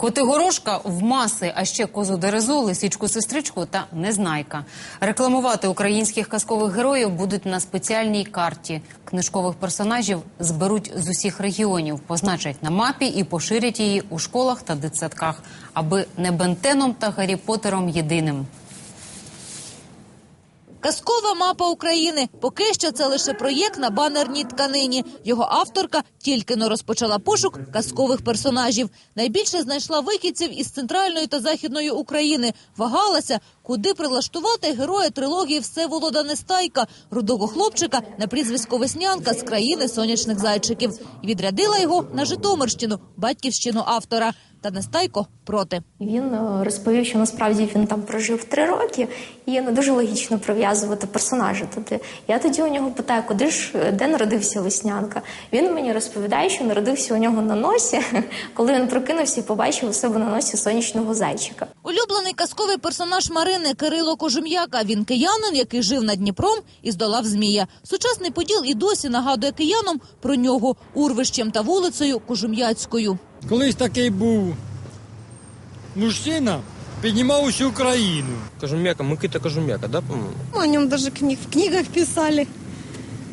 Котигорошка в маси, а ще козу дерезу, лисичку сестричку та незнайка. Рекламувати українських казкових героїв будуть на спеціальній карті. Книжкових персонажів зберуть з усіх регіонів, позначать на мапі і поширять її у школах та дитсадках, аби не Бентеном та Гаррі Поттером єдиним. Казкова мапа України. Поки що це лише проєкт на банерній тканині. Його авторка тільки но розпочала пошук казкових персонажів. Найбільше знайшла вихідців із центральної та західної України. Вагалася, куди прилаштувати героя трилогії Всеволода Нестайка, рудого хлопчика на прізвисько Веснянка з країни сонячних зайчиків. І відрядила його на Житомирщину, батьківщину автора. Та Нестайко проти. Він е, розповів, що насправді він там прожив три роки, і не дуже логічно прив'язувати персонажа туди. Я тоді у нього питаю, куди ж е, де народився Веснянка. Він мені розповідає, що народився у нього на носі, коли він прокинувся і побачив у себе на носі сонячного зайчика. Улюблений казковий персонаж Марини Кирило Кожум'яка. Він киянин, який жив над Дніпром і здолав змія. Сучасний поділ і досі нагадує киянам про нього урвищем та вулицею Кожум'яцькою. Колись такий був мужчина, піднімав усю Україну. Кожум'яка, Микита Кожум'яка, да, по-моєму? Ну, О ньому навіть книг, в книгах писали.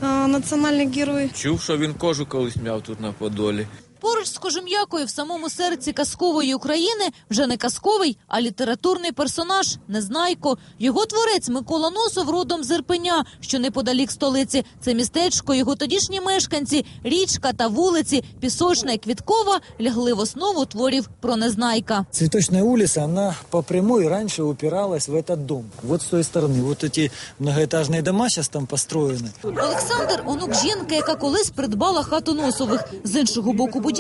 А, національний герой. Чув, що він кожу колись м'яв тут на Подолі. Поруч з Кожум'якою в самому серці казкової України вже не казковий, а літературний персонаж Незнайко. Його творець Микола Носов родом з Ірпеня, що неподалік столиці. Це містечко, його тодішні мешканці, річка та вулиці, Пісочна і Квіткова лягли в основу творів про Незнайка. Цветочная улица, она по прямой раньше упиралась в этот дом. Вот с той стороны. Вот эти многоэтажные дома сейчас там построены. Олександр онук жінки, яка колись придбала хату Носових. З іншого боку будівлі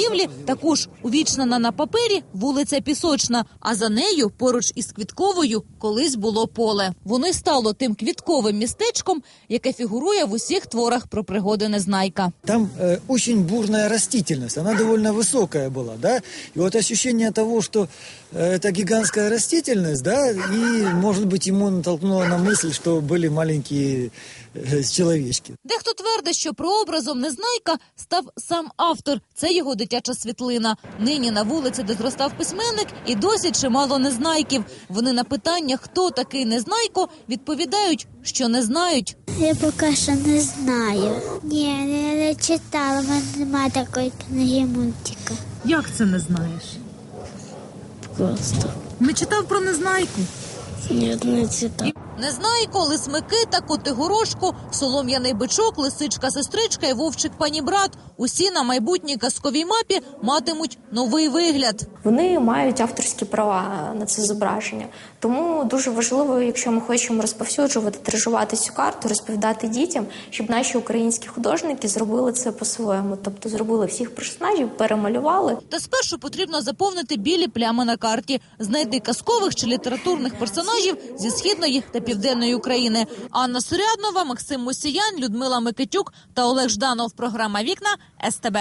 також увічнена на папері вулиця Пісочна. А за нею, поруч із Квітковою, колись було поле. Воно й стало тим квітковим містечком, яке фігурує в усіх творах про пригоди Незнайка. Там э, очень бурная растительность, она довольно высокая была, да. И вот ощущение того, что э, это гигантская растительность, да, и, может быть, ему натолкнуло на мысль, что были маленькие э, человечки. Дехто твердить, що прообразом Незнайка став сам автор. Це його дитяча світлина. Нині на вулиці, де зростав письменник, і досі чимало незнайків. Вони на питання, хто такий Незнайко, відповідають, що не знають. Я поки що не знаю. Ні, не, не читала, в мене немає такої книги мультика. Як це не знаєш? Просто. Не читав про Незнайку. Нет, не читал. Незнайко, лисмики та котигорошко, солом'яний бичок, лисичка сестричка і вовчик панібрат. Усі на майбутній казковій мапі матимуть новий вигляд. Вони мають авторські права на це зображення. Тому дуже важливо, якщо ми хочемо розповсюджувати, тиражувати цю карту, розповідати дітям, щоб наші українські художники зробили це по-своєму. Тобто зробили всіх персонажів, перемалювали. Та спершу потрібно заповнити білі плями на карті, знайти казкових чи літературних персонажів зі східної та південної України. Анна Суряднова, Максим Мусіян, Людмила Микитюк та Олег Жданов. Програма Вікна СТБ.